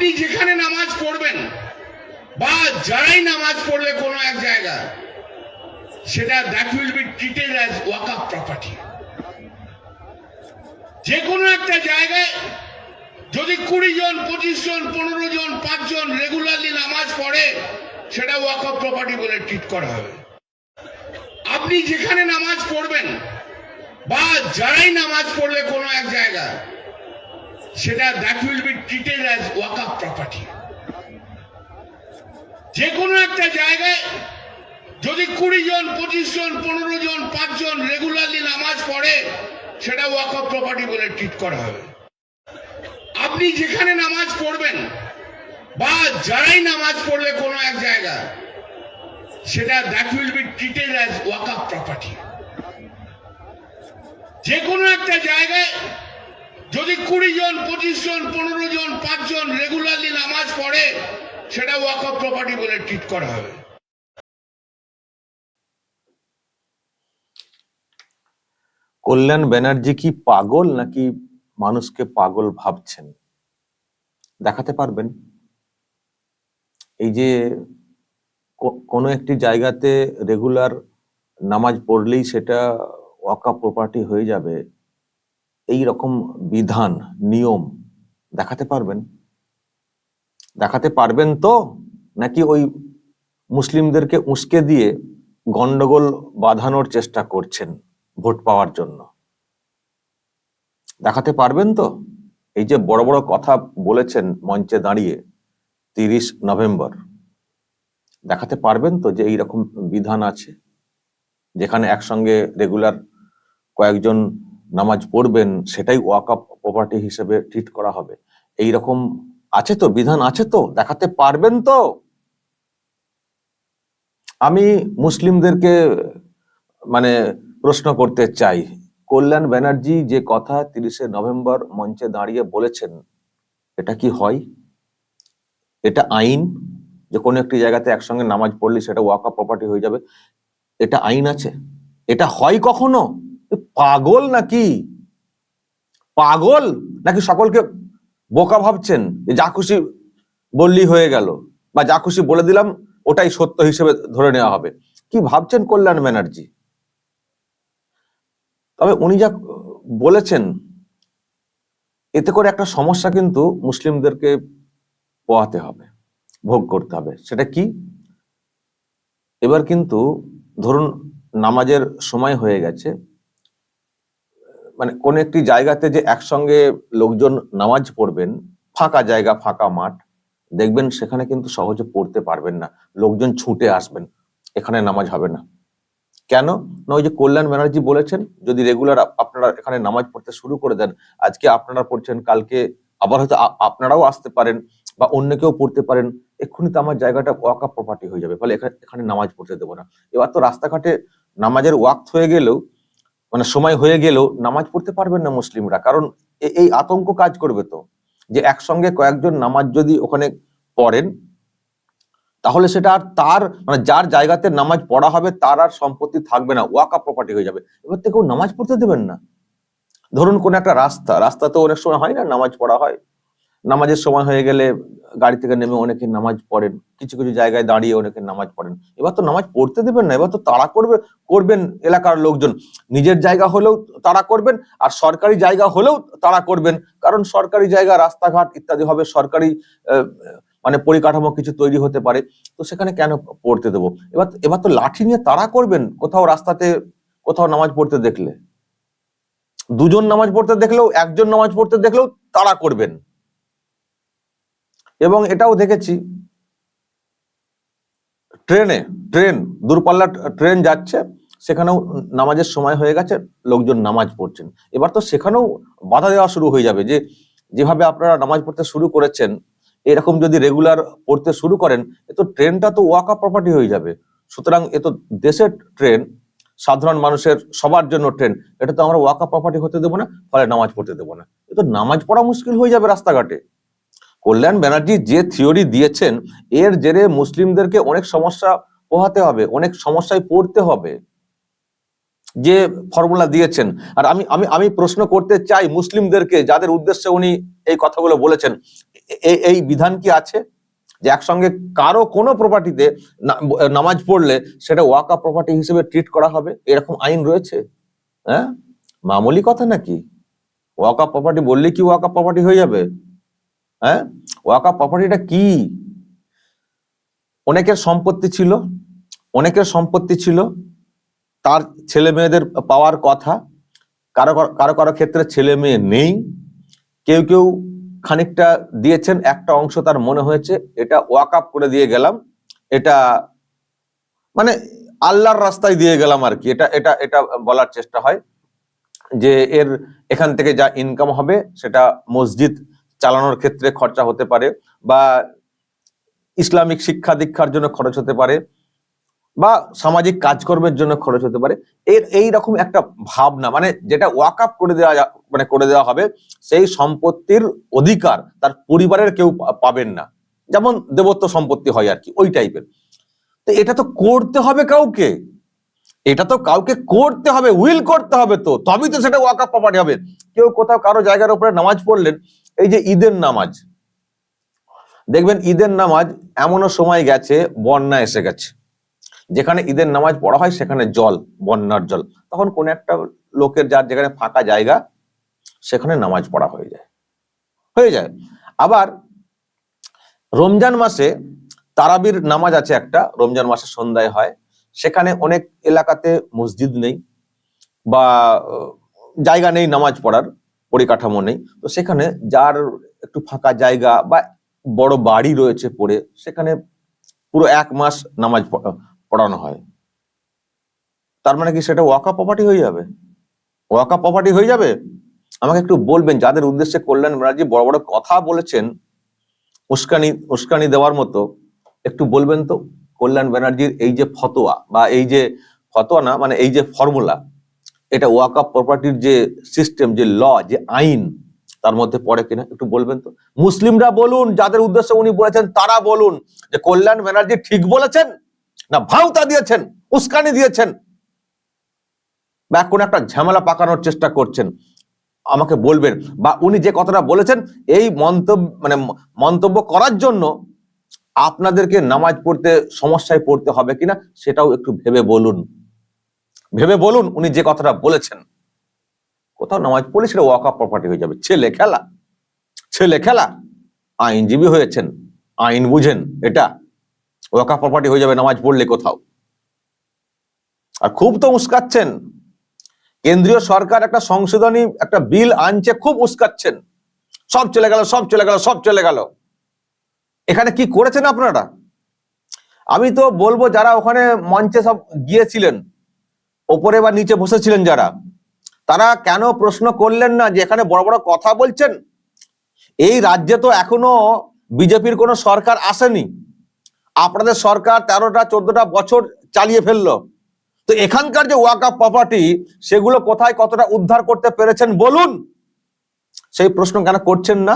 আপনি যেখানে নামাজ পড়বেন, বা যারাই নামাজ পড়বে কোনো এক জায়গায় সেটা that will be treated as waqf property যে কোনো একটা জায়গায় যদি কুড়ি জন, পঁচিশ জন, পনেরো জন পাঁচজন রেগুলারলি নামাজ পড়ে, সেটা ওয়াক আপ প্রপার্টি বলে ট্রিট করা হবে। আপনি যেখানে নামাজ পড়বেন, বা যারাই নামাজ পড়বে কোনো এক জায়গায় সেটা that will be treated as walk up property যে কোনো একটা জায়গায় যদি কুড়ি জন, পঁচিশ জন, পনেরো জন পাঁচজন রেগুলারলি নামাজ পড়ে, সেটা ওয়াক আপ প্রপার্টি বলে ট্রিট করা হবে। আপনি যেখানে নামাজ পড়বেন, বা যারাই নামাজ পড়বে কোনো এক জায়গায় সেটা that will be treated as walk up property যে কোনো একটা জায়গায় যদি কুড়ি জন পঁচিশ জন পনেরো জন পাঁচজন রেগুলারলি নামাজ পড়ে সেটা ওয়াক আপ প্রপার্টি বলে ট্রিট করা হবে। কল্যাণ ব্যানার্জি কি পাগল নাকি মানুষকে পাগল ভাবছেন? দেখাতে পারবেন। এই যে কোনো একটি জায়গাতে রেগুলার নামাজ পড়লেই সেটা ওয়াকা প্রপার্টি হয়ে যাবে এই রকম বিধান, নিয়ম দেখাতে পারবেন? দেখাতে পারবেন তো? নাকি ওই মুসলিমদেরকে উস্কে দিয়ে গন্ডগোল বাঁধানোর চেষ্টা করছেন ভোট পাওয়ার জন্য? দেখাতে পারবেন তো? এই যে বড় বড় কথা বলেছেন মঞ্চে দাঁড়িয়ে তিরিশ নভেম্বর। দেখাতে পারবেন তো যে এইরকম বিধান আছে? যেখানে একসঙ্গে রেগুলার কয়েকজন নামাজ পড়বেন, সেটাই ওয়াকআপ প্রপার্টি হিসেবে ট্রিট করা হবে। এই রকম আছে তো, বিধান আছে তো? দেখাতে পারবেন তো? আমি মুসলিমদেরকে মানে প্রশ্ন করতে চাই। কল্যাণ ব্যানার্জি যে কথা তিরিশে নভেম্বর মঞ্চে দাঁড়িয়ে বলেছেন, এটা কি হয়? এটা আইন? যে কোনো একটি জায়গাতে একসঙ্গে নামাজ পড়লে সেটা ওয়াকা প্রপার্টি হয়ে যাবে। এটা আইন আছে? এটা হয় কখনো? পাগল নাকি? পাগল? নাকি সকলকে বোকা ভাবছেন? যে যা খুশি বললি হয়ে গেল। বা যা খুশি বলে দিলাম, ওটাই সত্য হিসেবে ধরে নেওয়া হবে। কি ভাবছেন কল্যাণ ব্যানার্জি? তবে উনি যা বলেছেন, এতে করে একটা সমস্যা কিন্তু মুসলিমদেরকে পোহাতে হবে, ভোগ করতে হবে। সেটা কি? এবার কিন্তু ধরুন নামাজের সময় হয়ে গেছে মানে কোন একটি জায়গাতে যে একসঙ্গে লোকজন নামাজ পড়বেন, ফাঁকা জায়গা, ফাঁকা মাঠ, দেখবেন সেখানে কিন্তু সহজে পড়তে পারবেন না। লোকজন ছুটে আসবেন, এখানে নামাজ হবে না। কেন? না, ওই যে কল্যাণ ব্যানার্জি বলেছেন, যদি রেগুলার আপনারা এখানে নামাজ পড়তে শুরু করে দেন, আজকে আপনারা পড়ছেন, কালকে আবার হয়তো আপনারাও আসতে পারেন বা অন্য কেউ পড়তে পারেন, এক্ষুনি তো আমার জায়গাটা ওয়াকা প্রপার্টি হয়ে যাবে, ফলে এখানে এখানে নামাজ পড়তে দেবো না। এবার তো রাস্তাঘাটে নামাজের ওয়াক্ত হয়ে গেলেও মানে সময় হয়ে গেলেও নামাজ পড়তে পারবেন না মুসলিমরা। কারণ এই আতঙ্ক কাজ করবে তো। যে একসঙ্গে কয়েকজন নামাজ যদি ওখানে পড়েন, তাহলে সেটা আর তার মানে যার জায়গাতে নামাজ পড়া হবে, তার আর সম্পত্তি থাকবে না, ওয়াকা প্রপার্টি হয়ে যাবে। এবার থেকে কেউ নামাজ পড়তে দেবেন না। ধরুন কোন একটা রাস্তা রাস্তা তো অনেক সময় হয় না নামাজ পড়া হয়? নামাজের সময় হয়ে গেলে গাড়ি থেকে নেমে অনেকে নামাজ পড়েন, কিছু কিছু জায়গায় দাঁড়িয়ে অনেকে নামাজ পড়েন। এবার তো নামাজ পড়তে দেবেন না, এবার তো তাড়া করবে, করবেন এলাকার লোকজন। নিজের জায়গা হলেও তাড়া করবেন আর সরকারি জায়গা হলেও তাড়া করবেন। কারণ সরকারি জায়গা, রাস্তাঘাট ইত্যাদি হবে, সরকারি মানে পরিকাঠামো কিছু তৈরি হতে পারে। তো সেখানে কেন পড়তে দেবো? এবার এবার তো লাঠি নিয়ে তাড়া করবেন, কোথাও রাস্তাতে কোথাও নামাজ পড়তে দেখলে। দুজন নামাজ পড়তে দেখলেও, একজন নামাজ পড়তে দেখলেও তাড়া করবেন। এবং এটাও দেখেছি। ট্রেনে, ট্রেন দূরপাল্লা ট্রেন যাচ্ছে, সেখানেও নামাজের সময় হয়ে গেছে, লোকজন নামাজ পড়ছেন। এবার তো সেখানেও বাধা দেওয়া শুরু হয়ে যাবে যে, যেভাবে আপনারা নামাজ পড়তে শুরু করেছেন, এরকম যদি রেগুলার পড়তে শুরু করেন, এ তো ট্রেনটা তো ওয়াকা প্রপার্টি হয়ে যাবে। সুতরাং এ তো দেশের ট্রেন, সাধারণ মানুষের সবার জন্য ট্রেন, এটা তো আমরা ওয়াকা প্রপার্টি হতে দেবো না, ফলে নামাজ পড়তে দেবো না। এ তো নামাজ পড়া মুশকিল হয়ে যাবে রাস্তাঘাটে। কল্যাণ ব্যানার্জি যে থিওরি দিয়েছেন, এর জেরে মুসলিমদেরকে অনেক সমস্যা পোহাতে হবে, অনেক সমস্যায় পড়তে হবে। যে ফর্মুলা দিয়েছেন। আর আমি আমি আমি প্রশ্ন করতে চাই মুসলিমদেরকে, যাদের উদ্দেশ্যে উনি এই কথাগুলো বলেছেন। এই এই বিধান কি আছে? যে একসঙ্গে কারও কোনো প্রপার্টিতে নামাজ পড়লে সেটা ওয়াকা প্রপার্টি হিসেবে ট্রিট করা হবে? এরকম আইন রয়েছে? হ্যাঁ? মামুলি কথা নাকি? ওয়াকা প্রপার্টি বললে কি ওয়াকা প্রপার্টি হয়ে যাবে? হ্যাঁ? ওয়াকা প্রপার্টিটা কি? অনেকের সম্পত্তি ছিল, অনেকের সম্পত্তি ছিল, তার ছেলে মেয়েদের পাওয়ার কথা, কারও কারো- কারও ক্ষেত্রে ছেলে মেয়ে নেই, কেউ কেউ খানিকটা দিয়েছেন, একটা অংশ তার মনে হয়েছে, এটা ওয়াক আপ করে দিয়ে গেলাম, এটা মানে আল্লাহর রাস্তায় দিয়ে গেলাম আর কি, এটা এটা এটা বলার চেষ্টা হয়, যে এর এখান থেকে যা ইনকাম হবে, সেটা মসজিদ চালানোর ক্ষেত্রে খরচা হতে পারে বা ইসলামিক শিক্ষা দীক্ষার জন্য খরচ হতে পারে বা সামাজিক কাজকর্মের জন্য খরচ হতে পারে। এর এই রকম একটা ভাবনা মানে যেটা ওয়াক আপ করে দেওয়া মানে করে দেওয়া হবে, সেই সম্পত্তির অধিকার তার পরিবারের কেউ পাবেন না। যেমন দেবত্ব সম্পত্তি হয় আর কি, ওই টাইপের তো এটা তো করতে হবে কাউকে। এটা তো কাউকে করতে হবে উইল করতে হবে তো। তবেই তো সেটা ওয়াকআপ প্রপার্টি হবে। কেউ কোথাও কারও জায়গার উপরে নামাজ পড়লেন এই যে ঈদের নামাজ, দেখবেন ঈদের নামাজ এমনও সময় গেছে, বন্যা এসে গেছে। যেখানে ঈদের নামাজ পড়া হয়, সেখানে জল, বন্যার জল। তখন কোন একটা লোকের যার যেখানে ফাঁকা জায়গা, সেখানে নামাজ পড়া হয়ে যায়। হয়ে যায়। আবার রমজান মাসে তারাবির নামাজ আছে একটা, রমজান মাসে সন্ধ্যায় হয়। সেখানে অনেক এলাকাতে মসজিদ নেই বা জায়গা নেই নামাজ পড়ার। পরিকাঠামো নেই। তো সেখানে যার একটু ফাঁকা জায়গা বা বড় বাড়ি রয়েছে পড়ে, সেখানে পুরো এক মাস নামাজ পড়ানো হয়। তার মানে কি সেটা ওয়াকা প্রপার্টি হয়ে যাবে? ওয়াকা প্রপার্টি হয়ে যাবে? আমাকে একটু বলবেন, যাদের উদ্দেশ্যে কল্যাণ ব্যানার্জি বড় বড় কথা বলেছেন, উস্কানি উস্কানি দেওয়ার মতো, একটু বলবেন তো? কল্যাণ ব্যানার্জির এই যে ফতোয়া বা এই যে ফতোয়া না মানে এই যে ফর্মুলা এটা ওয়াকা প্রপার্টির যে সিস্টেম যে ল যে আইন, তার মধ্যে পড়ে কিনা একটু বলবেন তো? মুসলিমরা বলুন, যাদের উদ্দেশ্যে উনি বলেছেন, তারা বলুন যে কল্যাণ ব্যানার্জি ঠিক বলেছেন না ভাউতা দিয়েছেন, উস্কানি দিয়েছেন? বা কোন একটা ঝামেলা পাকানোর চেষ্টা করছেন। আমাকে বলবেন, বা উনি যে কথাটা বলেছেন, এই মন্তব্য মানে মন্তব্য করার জন্য আপনাদেরকে নামাজ পড়তে সমস্যায় পড়তে হবে কিনা, সেটাও একটু ভেবে বলুন। ভেবে বলুন উনি যে কথাটা বলেছেন। কোথাও নামাজ পড়লে সেটা ওয়াক আপ প্রপার্টি হয়ে যাবে। ছেলে খেলা। ছেলে খেলা। আইনজীবী হয়েছেন। আইন বুঝেন এটা। ওয়াকা প্রপার্টি হয়ে যাবে নামাজ পড়লে কোথাও। আর খুব তো উস্কাচ্ছেন। কেন্দ্রীয় সরকার একটা সংশোধনী, একটা বিল আনছে, খুব উস্কাচ্ছেন। সব চলে গেল, সব চলে গেল, সব চলে গেল। এখানে কি করেছেন আপনারা? আমি তো বলব যারা ওখানে মঞ্চে সব গিয়েছিলেন ওপরে বা নিচে বসেছিলেন যারা, তারা কেন প্রশ্ন করলেন না যে এখানে বড় বড় কথা বলছেন? এই রাজ্যে তো এখনও বিজেপির কোনো সরকার আসেনি। আপনাদের সরকার তেরোটা, চোদ্দটা বছর চালিয়ে ফেলল। তো এখানকার যে ওয়াকা প্রপার্টি, সেগুলো কোথায় কতটা উদ্ধার করতে পেরেছেন বলুন? সেই প্রশ্ন কেন করছেন না?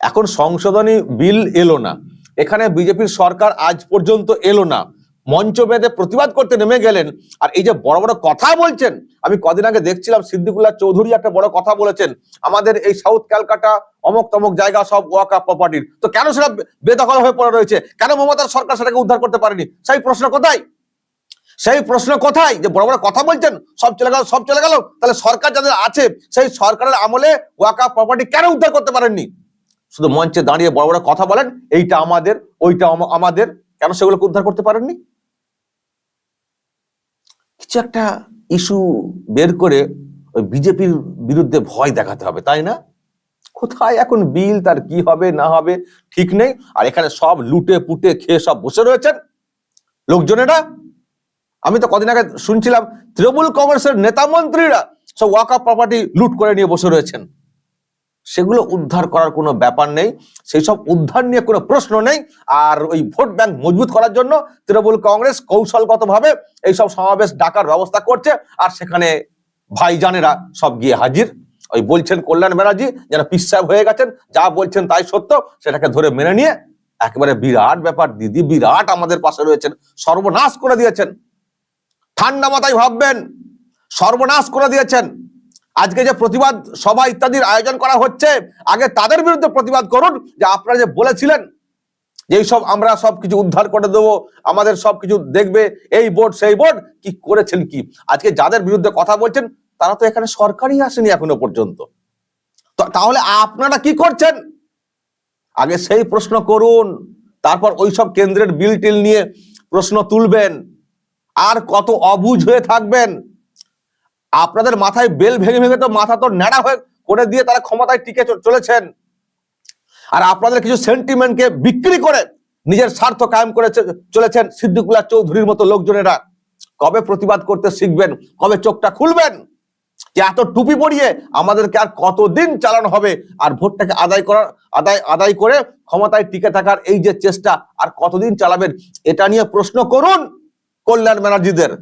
এখন সংশোধনী বিল এলো না। এখানে বিজেপির সরকার আজ পর্যন্ত এলো না। মঞ্চ বেঁধে প্রতিবাদ করতে নেমে গেলেন। আর এই যে বড় বড় কথা বলছেন, আমি কদিন আগে দেখছিলাম সিদ্দিকুল্লাহ চৌধুরী একটা বড় কথা বলেছেন, আমাদের এই সাউথ ক্যালকাটা অমক তমক জায়গা সব ওয়াকা প্রপার্টির। তো কেন সেটা বেদখল হয়ে পড়ে রয়েছে? কেন মমতার সরকার সেটাকে উদ্ধার করতে পারেনি? সেই প্রশ্ন কোথায়? সেই প্রশ্ন কোথায়? যে বড় বড় কথা বলছেন, সব চলে গেল, সব চলে গেল, তাহলে সরকার যাদের আছে, সেই সরকারের আমলে ওয়াকা প্রপার্টি কেন উদ্ধার করতে পারেননি? শুধু মঞ্চে দাঁড়িয়ে বড় বড় কথা বলেন, এইটা আমাদের, ওইটা আমাদের, কেন সেগুলোকে উদ্ধার করতে পারেননি? কিছু একটা ইস্যু বের করে ওই বিজেপির বিরুদ্ধে ভয় দেখাতে হবে, তাই না? কোথায় এখন বিল, তার কি হবে, না হবে, ঠিক নেই, আর এখানে সব লুটে পুটে খেয়ে সব বসে রয়েছেন লোকজনেরা আমি তো কদিন আগে শুনছিলাম, তৃণমূল কংগ্রেসের নেতা মন্ত্রীরা সব ওয়াকা প্রপার্টি লুট করে নিয়ে বসে রয়েছেন। সেগুলো উদ্ধার করার কোনো ব্যাপার নেই। সেই সব উদ্ধার নিয়ে কোনো প্রশ্ন নেই। আর ওই ভোট ব্যাংক মজবুত করার জন্য তৃণমূল কংগ্রেস কৌশলগতভাবে এই সব সমাবেশ ডাকার ব্যবস্থা করছে। আর সেখানে ভাইজানেরা সব গিয়ে হাজির। ওই বলছেন কল্যাণ ব্যানার্জি, যেন পিসাব হয়ে গেছেন। যা বলছেন তাই সত্য, সেটাকে ধরে মেনে নিয়ে একেবারে বিরাট ব্যাপার। দিদি বিরাট আমাদের পাশে রয়েছেন। সর্বনাশ করে দিয়েছেন। ঠান্ডা মাথায় ভাববেন। সর্বনাশ করে দিয়েছেন। আজকে যে প্রতিবাদ সভা ইত্যাদির আয়োজন করা হচ্ছে, আগে তাদের বিরুদ্ধে প্রতিবাদ করুন, যে আপনারা যে বলেছিলেন যে এইসব আমরা সব কিছু উদ্ধার করে দেবো, আমাদের সব কিছু দেখবে, এই বোর্ড, সেই বোর্ড, কি করেছেন কি? আজকে যাদের বিরুদ্ধে কথা বলছেন, তারা তো এখানে সরকারই আসেনি এখনও পর্যন্ত। তাহলে আপনারা কি করছেন? আগে সেই প্রশ্ন করুন, তারপর ওই সব কেন্দ্রের বিল টিল নিয়ে প্রশ্ন তুলবেন, আর কত অবুঝ হয়ে থাকবেন? আপনাদের মাথায় বেল ভেঙে ভেঙে তো মাথা তো ন্যাড়া হয়ে করে দিয়ে তারা ক্ষমতায় টিকে চলেছেন। আর আপনাদের কিছু সেন্টিমেন্টকে বিক্রি করে নিজের স্বার্থ কায়েম করে চলেছেন সিদ্দিকুল্লাহ চৌধুরীর মতো লোকজনেরা। কবে প্রতিবাদ করতে শিখবেন? কবে চোখটা খুলবেন? যে এত টুপি পরিয়ে আমাদেরকে আর কতদিন চালানো হবে? আর ভোটটাকে আদায় করার আদায় আদায় করে ক্ষমতায় টিকে থাকার এই যে চেষ্টা, আর কতদিন চালাবেন? এটা নিয়ে প্রশ্ন করুন কল্যাণ ব্যানার্জিদের।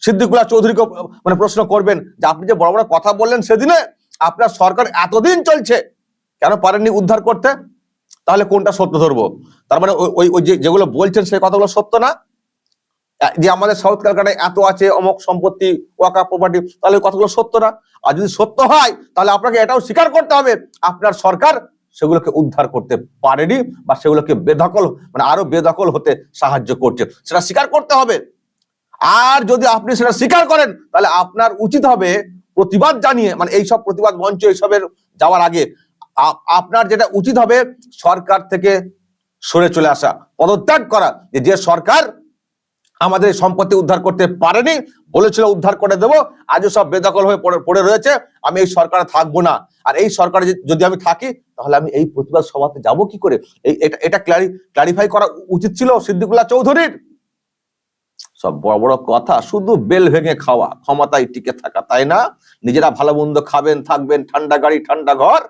সিদ্দিকুল্লাহ চৌধুরীকে মানে প্রশ্ন করবেন যে আপনি যে বড় বড় কথা বললেন সেদিনে আপনার সরকার এতদিন চলছে, কেন পারেননি উদ্ধার করতে? তাহলে কোনটা সত্য ধরবো? তার মানে ওই- ওই যেগুলো বলছেন সেই কথাগুলো সত্য না? যে আমাদের সাউথ ক্যালকাটায় এত আছে, অমক সম্পত্তি, ওয়াকা প্রপার্টি, তাহলে কথাগুলো সত্য না? আর যদি সত্য হয়, তাহলে আপনাকে এটাও স্বীকার করতে হবে, আপনার সরকার সেগুলোকে উদ্ধার করতে পারেনি বা সেগুলোকে বেদখল মানে আরও বেদখল হতে সাহায্য করছে। সেটা স্বীকার করতে হবে। আর যদি আপনি সেটা স্বীকার করেন, তাহলে আপনার উচিত হবে প্রতিবাদ জানিয়ে মানে এইসব প্রতিবাদ মঞ্চ এইসবের যাওয়ার আগে আপনার যেটা উচিত হবে সরকার থেকে সরে চলে আসা, পদত্যাগ করা। যে সরকার আমাদের সম্পত্তি উদ্ধার করতে পারেনি, বলেছিল উদ্ধার করে দেবো, আজও সব বেদখল হয়ে পড়ে রয়েছে, আমি এই সরকারে থাকব না। আর এই সরকারে যদি আমি থাকি, তাহলে আমি এই প্রতিবাদ সভাতে যাব কি করে? এই, এটা এটা ক্লারিফাই করা উচিত ছিল সিদ্দিকুল্লাহ চৌধুরীর। সব বড় বড় কথা, শুধু বেল ভেঙে খাওয়া, ক্ষমতায় টিকে থাকা, তাই না? নিজেরা ভালো মন্দ খাবেন, থাকবেন, ঠান্ডা গাড়ি, ঠান্ডা ঘর,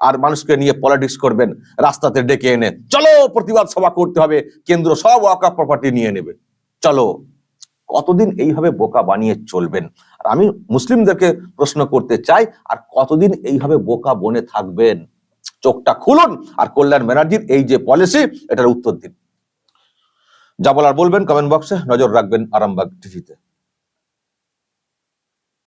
আর মানুষকে নিয়ে পলিটিক্স করবেন, রাস্তাতে ডেকে এনে, চলো প্রতিবাদ সভা করতে হবে, কেন্দ্র সব ওয়াকা প্রপার্টি নিয়ে নেবে, চলো। কতদিন এইভাবে বোকা বানিয়ে চলবেন? আর আমি মুসলিমদেরকে প্রশ্ন করতে চাই, আর কতদিন এইভাবে বোকা বনে থাকবেন? চোখটা খুলুন, আর কল্যাণ ব্যানার্জির এই যে পলিসি এটার উত্তর দিন। যা বলার বলবেন কমেন্ট বক্সে নজর রাখবেন আরামবাগ টিভিতে।